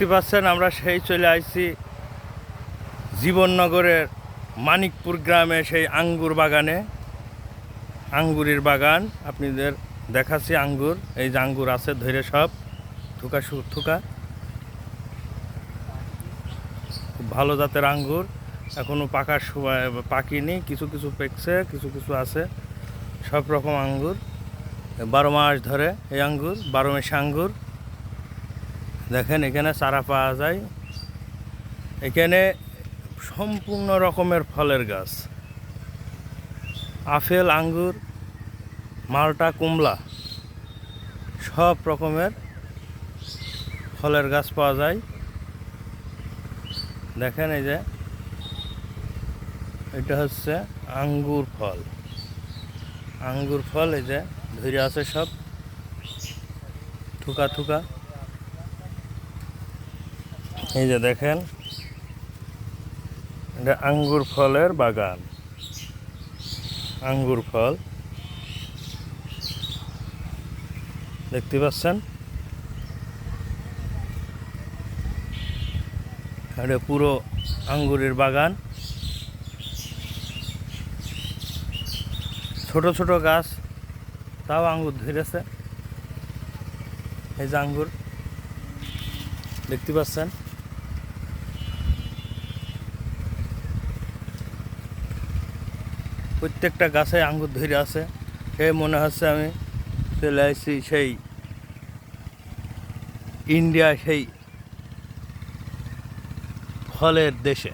দেখতে পাচ্ছেন, আমরা সেই চলে আইছি জীবননগরের মানিকপুর গ্রামে সেই আঙ্গুর বাগানে। আঙ্গুরের বাগান, আপনাদের দেখাচ্ছি আঙ্গুর। এই যে আঙ্গুর আছে ধরে সব থুকা থুকা। খুব ভালো জাতের আঙ্গুর। এখনও পাকার সময়, পাকিনি। কিছু কিছু পেকছে, কিছু কিছু আছে। সব রকম আঙ্গুর। বারো মাস ধরে এই আঙ্গুর, বারো মাসে আঙ্গুর। দেখেন, এখানে চারা পাওয়া যায়। এখানে সম্পূর্ণ রকমের ফলের গাছ। আপেল, আঙ্গুর, মালটা, কুমলা, সব রকমের ফলের গাছ পাওয়া যায়। দেখেন এই যে, এটা হচ্ছে আঙ্গুর ফল। আঙ্গুর ফল এই যে, ধরে আছে সব। থুকা থুকা। এই যে দেখেন, এটা আঙ্গুর ফলের বাগান। আঙ্গুর ফল। দেখতে পাচ্ছেন? এটা পুরো আঙ্গুরের বাগান। ছোট ছোট গাছ, তাও আঙ্গুর ধরেছে। এই যে আঙ্গুর, দেখতে পাচ্ছেন? প্রত্যেকটা গাছে আঙ্গুর ধরে আছে। সে মনে হচ্ছে আমি চলে আসছি সেই ইন্ডিয়া, সেই ফলের দেশে।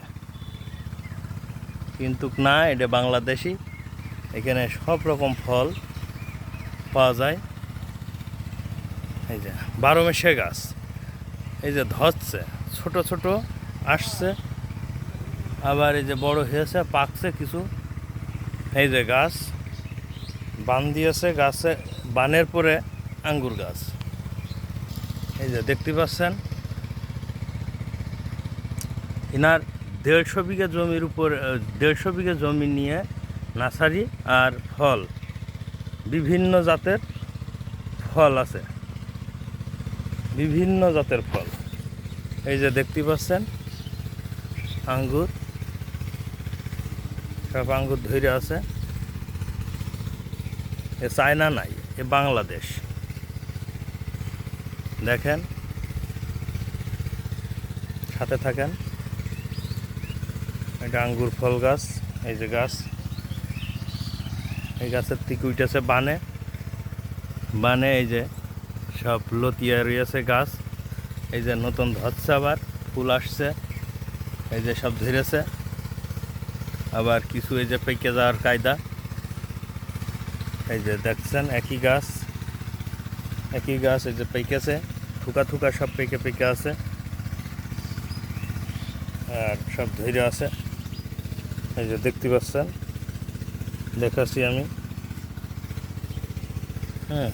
কিন্তু না, এটা বাংলাদেশি এখানে সব রকম ফল পাওয়া যায়। এই যে, বারো মেশে গাছ। এই যে ধরছে, ছোট ছোট আসছে। আবার এই যে বড় হয়েছে, পাকছে কিছু। এই যে গাছ, বান দিয়েছে, গাছে, বানের পরে আঙ্গুর গাছ। এই যে দেখতে পাচ্ছেন, এনার দেড়শো বিঘা জমির উপর দেড়শো বিঘা জমি নিয়ে নার্সারি আর ফল, বিভিন্ন জাতের ফল আছে। বিভিন্ন জাতের ফল। এই যে দেখতে পাচ্ছেন, আঙ্গুর। সব আঙ্গুর ধরে আছে। এ চায়না নাই, এ বাংলাদেশ। দেখেন। সাথে থাকেন। এটা আঙ্গুর ফল গাছ, এই যে গাছ। এই গাছের থেকে উঠেছে বানে। বানে এই যে সব লতিয়া রয়েছে গাছ। এই যে নতুন ধরছে আবার, ফুল আসছে। এই যে সব ধরেছে আবার কিছু এই যে পেকে যাওয়ার কায়দা। এই যে দেখছেন, একই গাছ একই গাছ এই যে পেকেছে, থুকা থুকা সব পেকে পেকে আছে, আর সব ধৈর্য আছে। এই যে দেখতে পাচ্ছেন, দেখাচ্ছি আমি। হ্যাঁ